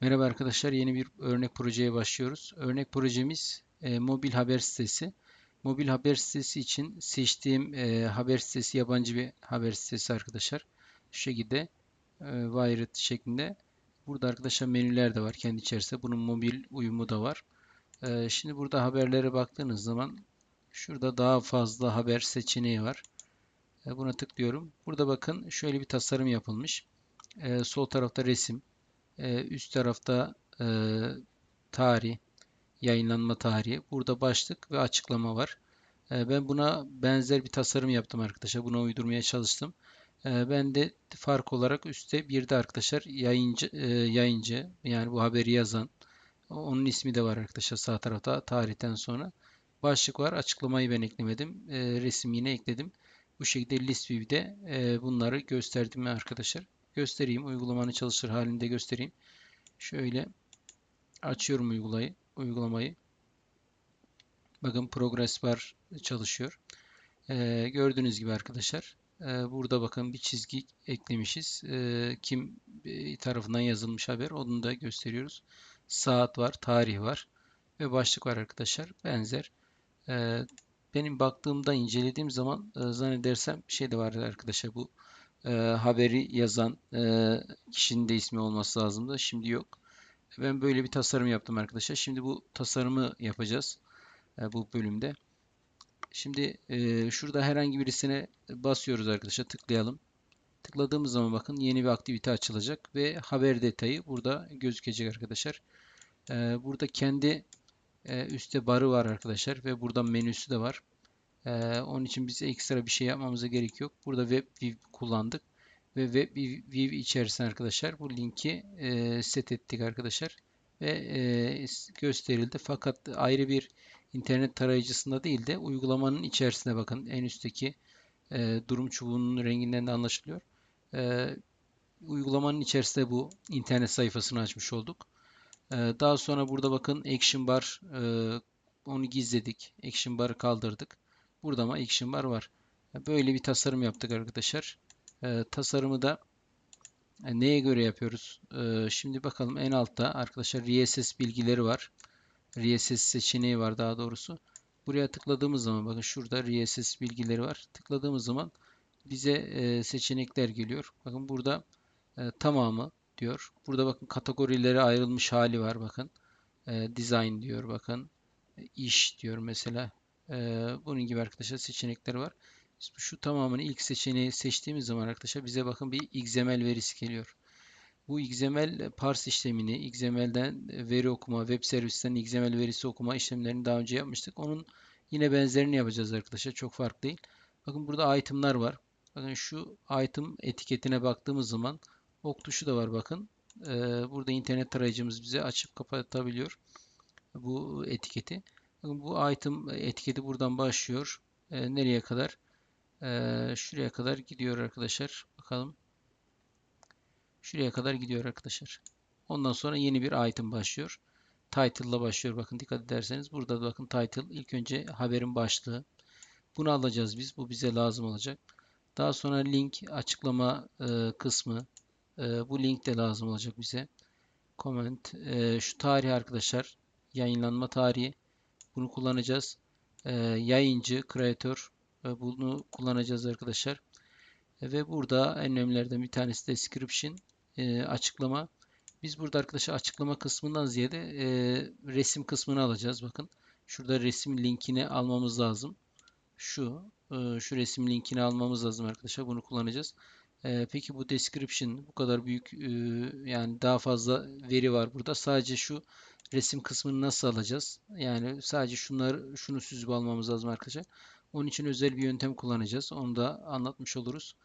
Merhaba arkadaşlar, yeni bir örnek projeye başlıyoruz. Örnek projemiz e, mobil haber sitesi. Mobil haber sitesi için seçtiğim e, haber sitesi yabancı bir haber sitesi arkadaşlar. Şu şekilde e, Wired şeklinde. Burada arkadaşlar menüler de var kendi içerisinde. Bunun mobil uyumu da var. E, şimdi burada haberlere baktığınız zaman şurada daha fazla haber seçeneği var. E, buna tıklıyorum. Burada bakın şöyle bir tasarım yapılmış. E, sol tarafta resim. Ee, üst tarafta e, tarih, yayınlanma tarihi. Burada başlık ve açıklama var. Ee, ben buna benzer bir tasarım yaptım arkadaşlar. Buna uydurmaya çalıştım. Ee, ben de fark olarak üstte bir de arkadaşlar yayıncı, e, yayıncı yani bu haberi yazan onun ismi de var arkadaşlar sağ tarafta tarihten sonra. Başlık var. Açıklamayı ben eklemedim. resim yine ekledim. Bu şekilde list view'de e, bunları gösterdim arkadaşlar göstereyim. Uygulamanın çalışır halinde göstereyim. Şöyle açıyorum uygulayı, uygulamayı. Bakın progress bar çalışıyor. Ee, gördüğünüz gibi arkadaşlar e, burada bakın bir çizgi eklemişiz. E, kim e, tarafından yazılmış haber onu da gösteriyoruz. Saat var, tarih var ve başlık var arkadaşlar. Benzer. E, benim baktığımda incelediğim zaman e, zannedersem şey de var arkadaşlar bu e, haberi yazan e, kişinin de ismi olması lazımdı. Şimdi yok. Ben böyle bir tasarım yaptım arkadaşlar. Şimdi bu tasarımı yapacağız e, bu bölümde. Şimdi e, şurada herhangi birisine basıyoruz arkadaşlar. Tıklayalım. Tıkladığımız zaman bakın yeni bir aktivite açılacak ve haber detayı burada gözükecek arkadaşlar. E, burada kendi e, üstte barı var arkadaşlar ve burada menüsü de var. Ee, onun için bize ekstra bir şey yapmamıza gerek yok. Burada WebView kullandık. Ve WebView içerisinde arkadaşlar bu linki e, set ettik arkadaşlar. Ve e, gösterildi. Fakat ayrı bir internet tarayıcısında değil de uygulamanın içerisine bakın. En üstteki e, durum çubuğunun renginden de anlaşılıyor. E, uygulamanın içerisinde bu internet sayfasını açmış olduk. E, daha sonra burada bakın Action Bar e, onu gizledik. Action Bar'ı kaldırdık. Burada ama action bar var. Böyle bir tasarım yaptık arkadaşlar. Ee, tasarımı da e, neye göre yapıyoruz? Ee, şimdi bakalım en altta arkadaşlar RSS bilgileri var. RSS seçeneği var daha doğrusu. Buraya tıkladığımız zaman bakın şurada RSS bilgileri var. Tıkladığımız zaman bize e, seçenekler geliyor. Bakın burada e, tamamı diyor. Burada bakın kategorilere ayrılmış hali var bakın. E, design diyor bakın. E, iş diyor mesela. Ee, bunun gibi arkadaşlar seçenekleri var. Şu tamamını ilk seçeneği seçtiğimiz zaman arkadaşlar bize bakın bir XML verisi geliyor. Bu XML parse işlemini, XML'den veri okuma, web servisten XML verisi okuma işlemlerini daha önce yapmıştık. Onun yine benzerini yapacağız arkadaşlar. Çok farklı değil. Bakın burada itemlar var. Bakın şu item etiketine baktığımız zaman ok tuşu da var bakın. Ee, burada internet tarayıcımız bize açıp kapatabiliyor bu etiketi. Bu item etiketi buradan başlıyor. E, nereye kadar? E, şuraya kadar gidiyor arkadaşlar. Bakalım. Şuraya kadar gidiyor arkadaşlar. Ondan sonra yeni bir item başlıyor. Title ile başlıyor. Bakın dikkat ederseniz burada da bakın title. İlk önce haberin başlığı. Bunu alacağız biz. Bu bize lazım olacak. Daha sonra link açıklama e, kısmı. E, bu link de lazım olacak bize. Comment. E, şu tarih arkadaşlar. Yayınlanma tarihi. Bunu kullanacağız. E, yayıncı, kreatör e, bunu kullanacağız arkadaşlar. E, ve burada en önemlilerden bir tanesi description, e, açıklama. Biz burada arkadaşlar açıklama kısmından ziyade e, resim kısmını alacağız. Bakın şurada resim linkini almamız lazım. Şu e, şu resim linkini almamız lazım arkadaşlar. Bunu kullanacağız. E, peki bu description bu kadar büyük e, yani daha fazla veri var burada. Sadece şu resim kısmını nasıl alacağız? Yani sadece şunları şunu süzüp almamız lazım arkadaşlar. Onun için özel bir yöntem kullanacağız. Onu da anlatmış oluruz.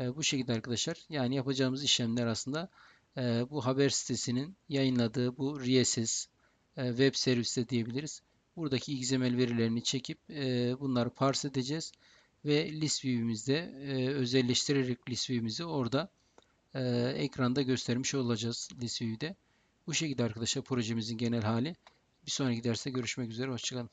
E, bu şekilde arkadaşlar. Yani yapacağımız işlemler aslında e, bu haber sitesinin yayınladığı bu RSS e, web serviste diyebiliriz. Buradaki XML verilerini çekip e, bunları parse edeceğiz ve list view'imizde e, özelleştirerek list view'imizi orada e, ekranda göstermiş olacağız list view'de. Bu şekilde arkadaşlar projemizin genel hali. Bir sonraki derste görüşmek üzere. Hoşçakalın.